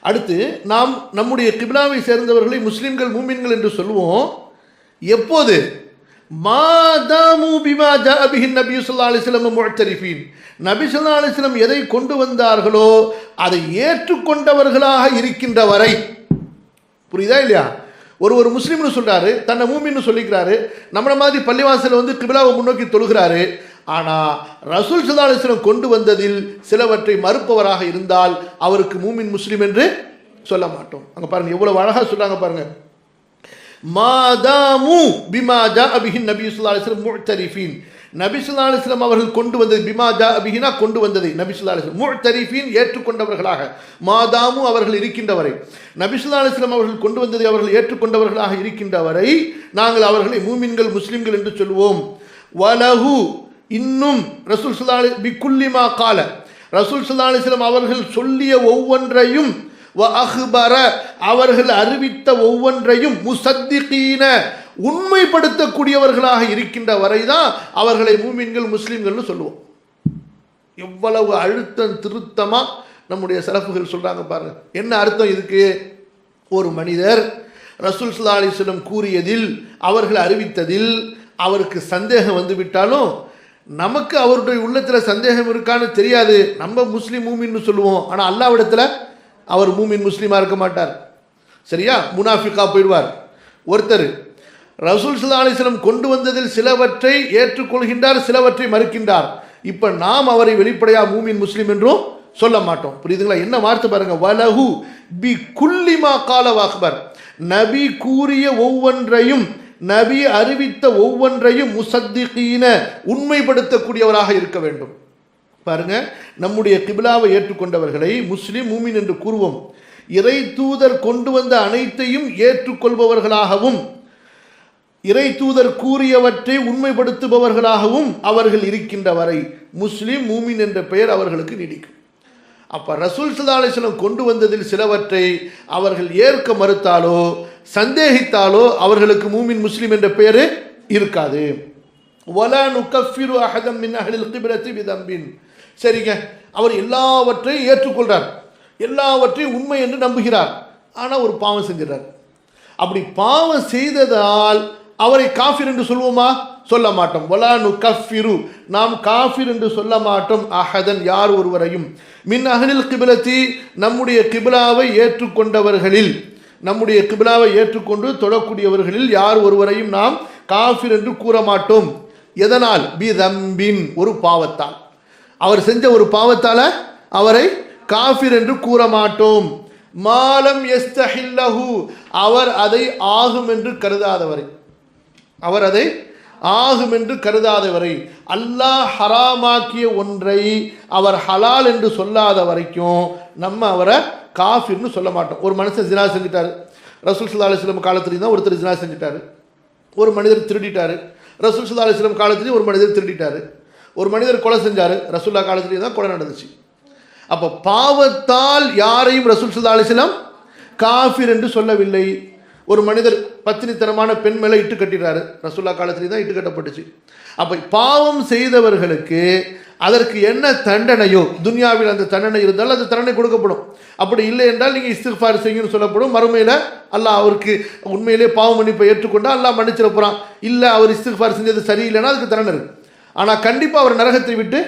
அடுத்து நாம் நம்முடைய கிபிலாவை சேர்ந்தவர்களை முஸ்லிம்கள் மூமின்கள் என்று சொல்லுவோம். எப்போது? மாதாமு பிமா ஜாபிஹின் நபி சொல்லா அலிஸ்லம் முழத்தரிஃபீன் நபி சொல்லா அலிஸ்லம் எதை கொண்டு வந்தார்களோ அதை ஏற்றுக்கொண்டவர்களாக இருக்கின்ற வரை. புரியுதா இல்லையா? ஒரு ஒரு முஸ்லீம்னு சொல்கிறாரு தன்னை மூமின்னு சொல்லிக்கிறாரு நம்மளை மாதிரி பள்ளிவாசலில் வந்து கிபிலாவை முன்னோக்கி தொழுகிறாரு ஆனால் ரசூல் சல்லா கொண்டு வந்ததில் சிலவற்றை மறுப்பவராக இருந்தால் அவருக்கு மூமின் முஸ்லீம் என்று சொல்ல மாட்டோம். அங்கே பாருங்கள் எவ்வளோ அழகாக சொல்கிறாங்க பாருங்கள் மாதாமு பிமாஜா அபிஹின் நபி சுல்லா அலிஸ்லம் முழ்தரிஃபீன் நபி சுல்லா அலிஸ்லம் அவர்கள் கொண்டு வந்தது பிமாஜா அபிஹினா கொண்டு வந்ததை நபி சுல்லா அலிஸ்லம் முழ்தரிஃபீன் ஏற்றுக்கொண்டவர்களாக. மாதாமு அவர்கள் இருக்கின்றவரை நபி சுல்லா அலிஸ்லம் அவர்கள் கொண்டு வந்ததை அவர்கள் ஏற்றுக்கொண்டவர்களாக இருக்கின்றவரை நாங்கள் அவர்களை மூமின்கள் முஸ்லிம்கள் என்று சொல்வோம். வலஹு இன்னும் ரசூல் சுல்லா பிக்குல்லிமா கால. ரசூல் சுல்லா அவர்கள் சொல்லிய ஒவ்வொன்றையும் அஹ்பர அவர்கள் அறிவித்த ஒவ்வொன்றையும் முசத்திகீன உண்மைப்படுத்தக்கூடியவர்களாக இருக்கின்ற வரைதான் அவர்களை மூமின்கள் முஸ்லீம்கள்னு சொல்லுவோம். எவ்வளவு அழுத்தம் திருத்தமாக நம்முடைய சிறப்புகள் சொல்கிறாங்க பாருங்க. என்ன அர்த்தம் இதுக்கு? ஒரு மனிதர் ரசூல் சுல்லா அலிஸ்லம் கூறியதில் அவர்கள் அறிவித்ததில் அவருக்கு சந்தேகம் வந்துவிட்டாலும் நமக்கு அவருடைய உள்ளத்தில் சந்தேகம் இருக்கான்னு தெரியாது. நம்ம முஸ்லீம் மூமின்னு சொல்லுவோம். ஆனால் அல்லாவிடத்தில் அவர் மூமின் முஸ்லீமாக இருக்க மாட்டார். சரியா? முனாஃபிக்கா போயிடுவார். ஒருத்தர் ரசூல் சுல்லா அலிஸ்லம் கொண்டு வந்ததில் சிலவற்றை ஏற்றுக்கொள்கின்றார் சிலவற்றை மறுக்கின்றார். இப்போ நாம் அவரை வெளிப்படையாக மூமின் முஸ்லீம் என்றும் சொல்ல மாட்டோம். புரியுதுங்களா? என்ன வார்த்தை பாருங்க. வலஹு பி குல்லிமா கால வாக்பர் நபி கூறிய ஒவ்வொன்றையும் நபி அறிவித்த ஒவ்வொன்றையும் முசத்திகீன உண்மைப்படுத்தக்கூடியவராக இருக்க வேண்டும். பாருங்க நம்முடைய கிபிலாவை ஏற்றுக்கொண்டவர்களை முஸ்லிம் மூமின் என்று கூறுவோம். இறை தூதர் கொண்டு வந்த அனைத்தையும் ஏற்றுக்கொள்பவர்களாகவும் இறை தூதர் கூறியவற்றை உண்மைப்படுத்துபவர்களாகவும் அவர்கள் இருக்கின்ற வரை முஸ்லிம் மூமின் என்ற பெயர் அவர்களுக்கு நீடிக்கும். அப்போ ரசூல் சுல்லா அலிஸ்லம் கொண்டு வந்ததில் சிலவற்றை அவர்கள் ஏற்க மறுத்தாலோ சந்தேகித்தாலோ அவர்களுக்கு மூமின் முஸ்லீம் என்ற பெயர் இருக்காது. வலா நுகஃபிரு அஹதம் மின் அஹலில் கிபிலத்தி விதம்பின் சரிங்க. அவர் எல்லாவற்றையும் ஏற்றுக்கொள்றார். எல்லாவற்றையும் உண்மை என்று நம்புகிறார். ஆனால் ஒரு பாவம் செஞ்சிடறார். அப்படி பாவம் செய்ததால் அவரை காஃபிர் என்று சொல்வோமா சொல்ல மாட்டோம். வலா நு கஃபிரு நாம் காஃபிர் என்று சொல்ல மாட்டோம். அஹதன் யார் ஒருவரையும். மின் அகலில் கிபிலத்தி நம்முடைய கிபிலாவை ஏற்றுக்கொண்டவர்களில் நம்முடைய கிபிலாவை ஏற்றுக்கொண்டு தொழக்கூடியவர்களில் யார் ஒருவரையும் நாம் காஃபிர் என்று கூற மாட்டோம். எதனால்? பி தம்பின் ஒரு பாவத்தால். அவர் செஞ்ச ஒரு பாவத்தால அவரை காஃபிர் என்று கூற மாட்டோம். மாலம் எஸ்தஹில்லஹு. அவர் அதை ஆகும் என்று கருதாதவரை. அவர் அதை ஆகும் என்று கருதாதவரை. அல்லாஹ் ஹராமாக்கிய ஒன்றை அவர் ஹலால் என்று சொல்லாத வரைக்கும் நம்ம அவரை காஃபிர்னு சொல்ல மாட்டோம். ஒரு மனுஷன் ஜினா செஞ்சுட்டார். ரசூல் சுல்லா அலிஸ்லம் காலத்துலேயும் தான் ஒருத்தர் ஜினா செஞ்சுட்டாரு. ஒரு மனிதர் திருடிட்டார். ரசூல் சுல்லா அலிஸ்லம் காலத்துலேயும் ஒரு மனிதர் திருடிட்டாரு. ஒரு மனிதர் கொலை செஞ்சார். ரசூல்லா காலத்துலேயும் தான் கொலை நடந்துச்சு. அப்போ பாவத்தால் யாரையும் ரசூல் சுல்லா அலிஸ்லாம் காஃபிர் என்று சொல்லவில்லை. ஒரு மனிதர் பத்தினித்தனமான பெண் மேலே இட்டு கட்டிடுறாரு ரசுல்லா காலத்துலேயும் தான் இட்டு கட்டப்பட்டுச்சு. அப்போ பாவம் செய்தவர்களுக்கு அதற்கு என்ன தண்டனையோ துன்யாவில் அந்த தண்டனை இருந்தாலும் அந்த தண்டனை கொடுக்கப்படும். அப்படி இல்லை என்றால் நீங்கள் இஸ்திஃபார் செய்யுன்னு சொல்லப்படும். மறுமையில் அல்லாஹ் அவருக்கு உண்மையிலே பாவம் மன்னிப்பை ஏற்றுக்கொண்டால் அல்லாஹ் மன்னிச்சிட போகிறான் இல்லை அவர் இஸ்திஃபார் செஞ்சது சரியில்லைன்னா அதுக்கு தண்டனை இருக்குது ஆனால் கண்டிப்பாக அவர் நரகத்தை விட்டு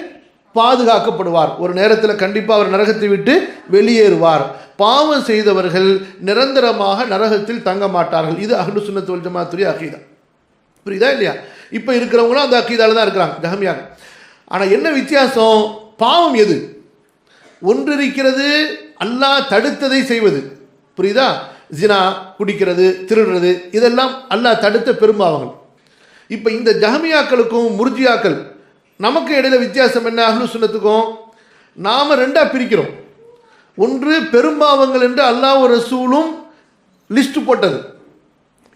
பாதுகாக்கப்படுவார். ஒரு நேரத்தில் கண்டிப்பாக அவர் நரகத்தை விட்டு வெளியேறுவார். பாவம் செய்தவர்கள் நிரந்தரமாக நரகத்தில் தங்க மாட்டார்கள். இது அஹ்லு சுன்னத்து வல் ஜமாத்துடைய அகீதா. புரியுதா இல்லையா? இப்போ இருக்கிறவங்களும் அந்த அக்கீதால தான் இருக்கிறாங்க ஜஹமியாக ஆனால் என்ன வித்தியாசம்? பாவம் எது? ஒன்று இருக்கிறது அல்லாஹ் தடுத்ததை செய்வது. புரியுதா? ஜினா குடிக்கிறது திருடுறது இதெல்லாம் அல்லாஹ் தடுத்த பெரும்பாவங்கள். இப்போ இந்த ஜஹமியாக்களுக்கும் முர்ஜியாக்கள் நமக்கு இடையில வித்தியாசம் என்ன? அஹ்லு சுனத்துக்கும் நாம் ரெண்டாக பிரிக்கிறோம். ஒன்று பெரும்பாவங்கள் என்று அல்லாஹ் ரசூலும் லிஸ்ட் போட்டது.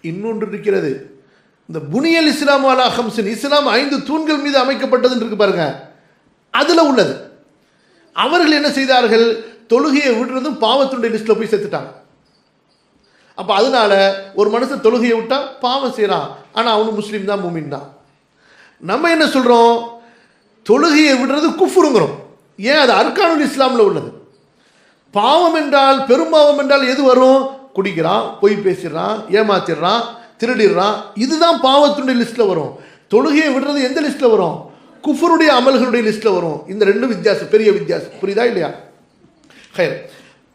இன்னொன்று இருக்கிறது. இந்த புனியல் இஸ்லாம் அலா ஹம்சின் இஸ்லாம் ஐந்து தூண்கள் மீது அமைக்கப்பட்டதுன்னு இருக்கு பாருங்க. அதில் உள்ளது. அவர்கள் என்ன செய்தார்கள்? தொழுகையை விடுறதும் பாவத்துடைய லிஸ்ட்டில் போய் சேர்த்துட்டாங்க. அப்போ அதனால ஒரு மனுஷன் தொழுகையை விட்டால் பாவம் செய்கிறான் ஆனால் அவனு முஸ்லீம் தான் மூமின் தான். நம்ம என்ன சொல்கிறோம் தொழுகையை விடுறது குஃபுருங்கிறோம். ஏன்? அது அர்கானுல் இஸ்லாமில் உள்ளது. பாவம் என்றால் பெரும்பாவம் என்றால் எது வரும்? குடிக்கிறான் பொய் பேசிடுறான் ஏமாத்திடுறான் திருடிடுறான். இதுதான் பாவத்தினுடைய லிஸ்ட்டில் வரும். தொழுகையை விடுறது எந்த லிஸ்ட்டில் வரும்? குஃபருடைய அமல்களுடைய லிஸ்ட்டில் வரும். இந்த ரெண்டும் வித்தியாசம் பெரிய வித்தியாசம். புரியுதா இல்லையா? ஹயர்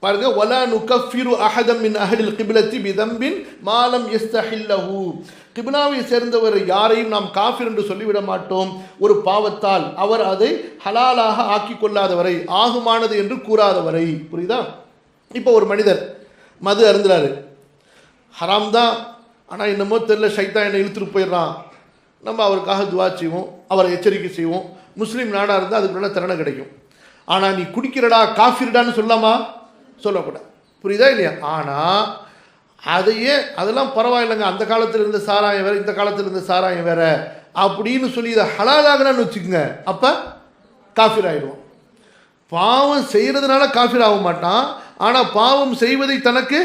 பாருங்க ஒலா நுகஃபிரு அஹதம் மின் அஹடில் கிபிலத்தி பிதம்பின் மாலம் எஸ்தஹில்லஹு கிபிலாவை சேர்ந்தவர் யாரையும் நாம் காஃபிர் என்று சொல்லிவிட மாட்டோம். ஒரு பாவத்தால் அவர் அதை ஹலாலாக ஆக்கி கொள்ளாதவரை ஆகுமானது என்று கூறாதவரை. புரியுதா? இப்போ ஒரு மனிதர் மது அருந்துறாரு. ஹராம் தான் ஆனால் என்னமோ தெரில ஷைத்தான் என்னை இழுத்துட்டு போயிடுறான். நம்ம அவருக்காக துவா செய்வோம் அவரை எச்சரிக்கை செய்வோம். முஸ்லீம் நாடாக இருந்தால் அதுக்கு நல்ல திறனை கிடைக்கும். ஆனால் நீ குடிக்கிறடா காஃபிர்டான்னு சொல்லாமா சொல்லக்கூடாது புரியுதா இல்லையா? ஆனால் அதையே அதெல்லாம் பரவாயில்லைங்க. அந்த காலத்தில் இருந்த சாராயம் வேறு இந்த காலத்தில் இருந்த சாராயம் வேறு அப்படின்னு சொல்லி இதை ஹலாலாகலான்னு வச்சுக்கோங்க. அப்போ காஃபிர் ஆகிடுவோம் பாவம் செய்கிறதுனால காஃபிர் ஆக மாட்டான். ஆனால் பாவம் செய்வதை தனக்கு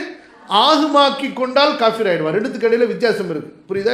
ஆகுமாக்கி கொண்டால் காஃபிர் ஆகிடுவான் ரெண்டுத்துக்கு இடையில் வித்தியாசம் இருக்குது புரியுதா